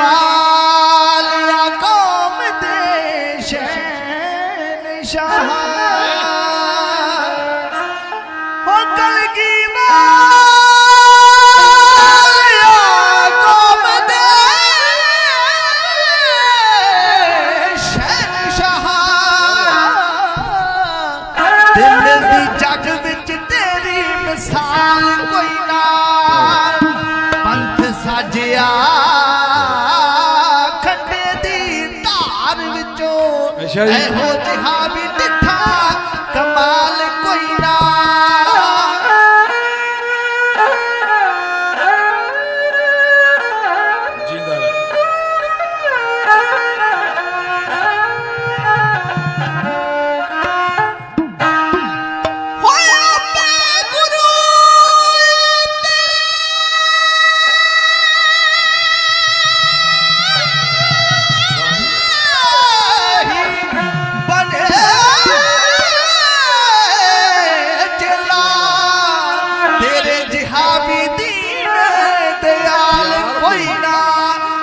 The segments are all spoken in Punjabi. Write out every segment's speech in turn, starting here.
ਵਾਲਿਆ ਕੌਮ ਦੇ ਸ਼ੈਨ ਸ਼ਾਹ ਹੋ ਕਲਗੀ ਵਾਲਿਆ ਕੌਮ ਦੇ ਸ਼ੈਨ ਸ਼ਾਹ ਦਿਲ ਦੀ ਜੱਗ ਵਿੱਚ ਤੇਰੀ ਮਿਸਾਲ ਕੋਈ ਨਾ ਵਿੱਚੋਂ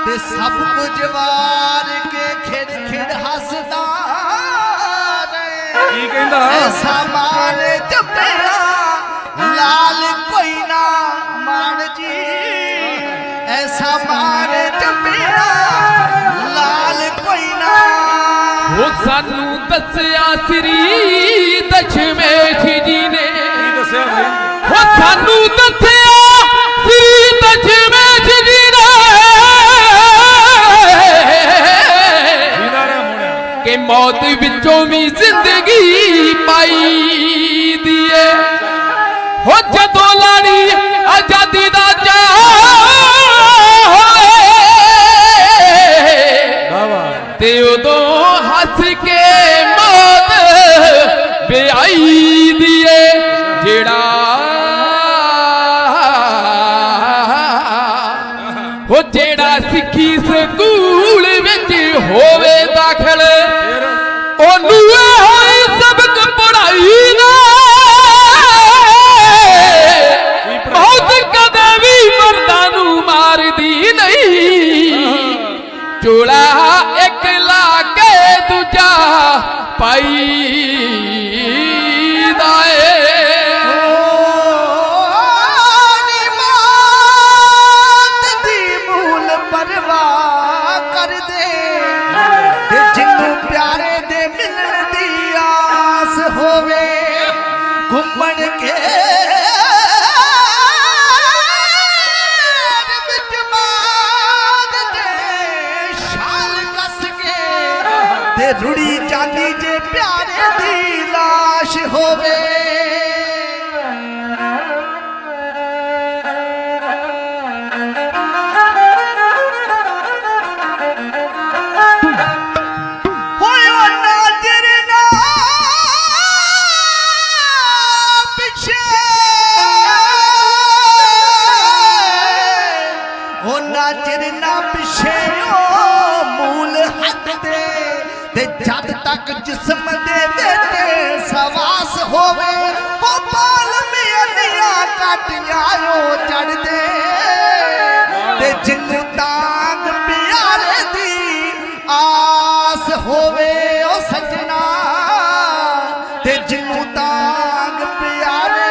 ਤੇ ਸਭ ਕੁਝ ਵਾਰ ਕੇ ਖਿੜ ਖਿੜ ਹੱਸਦਾ ਰਹੇ। ਕੀ ਕਹਿੰਦਾ? ਐਸਾ ਮਾਨ ਜਪਿਆ ਲਾਲ ਕੋਈ ਨਾ ਮਾਨ ਜੀ। ਐਸਾ ਮਾਨ ਜਪਿਆ ਲਾਲ ਕੋਈ ਨਾ। ਉਹ ਸਾਨੂੰ ਦੱਸਿਆ ਸ੍ਰੀ ਮੌਤ ਵਿੱਚੋਂ ਵੀ ਜ਼ਿੰਦਗੀ ਪਾਈ ਦੀਏ। ਹੋ ਜਦੋਂ ਲਾੜੀ ਆਜ਼ਾਦੀ ਦਾ ਚਾਹ ਹੋਵੇ ਤੇ ਉਦੋਂ ਹੱਸ ਕੇ ਮੌਤ ਵਿਆਈ ਦੀਏ, ਜਿਹੜਾ ਉਹ ਜਿਹੜਾ ਸਿੱਖੀ ਸਕੂਲ ਵਿੱਚ ਹੋਵੇ ਦਾਖਲ। ਉਹਨੂੰ ਹੋਈ ਸਬਕ ਪੜਾਈ ਨਾ ਬਹੁਤ ਕਦੇ ਵੀ ਮਰਦਾਂ ਨੂੰ ਮਾਰਦੀ ਨਹੀਂ। ਚੋਲਾ ਇੱਕ ਲਾ ਕੇ ਦੂਜਾ ਪਾਈ ਜਿੰਨੂੰ ਘੁੰਮਣ ਕੇ ਵਿੱਚ ਮਾਗ ਦੇ ਸ਼ਾਲ ਕੱਸ ਕੇ ਤੇ ਉਹਨਾਂ ਚਿਰ ਨਾ ਪਿਛੇਓ ਮੂਲ ਹੱਥ ਤੇ ਤੇ ਜਦ ਤੱਕ ਜਿਸਮ ਦੇ ਵਿੱਚ ਸਵਾਸ ਹੋਵੇ, ਉਹ ਬਾਲ ਮਿਆਨੀਆਂ ਕਾਟੀਆਂ ਓ ਚੜਦੇ ਤੇ ਜਿੰਨ ਤਾਂਗ ਪਿਆਰੇ ਦੀ ਆਸ ਹੋਵੇ, ਉਹ ਸਜਣਾ। ਤੇ ਜਿੰਨ ਤਾਂਗ ਪਿਆਰੇ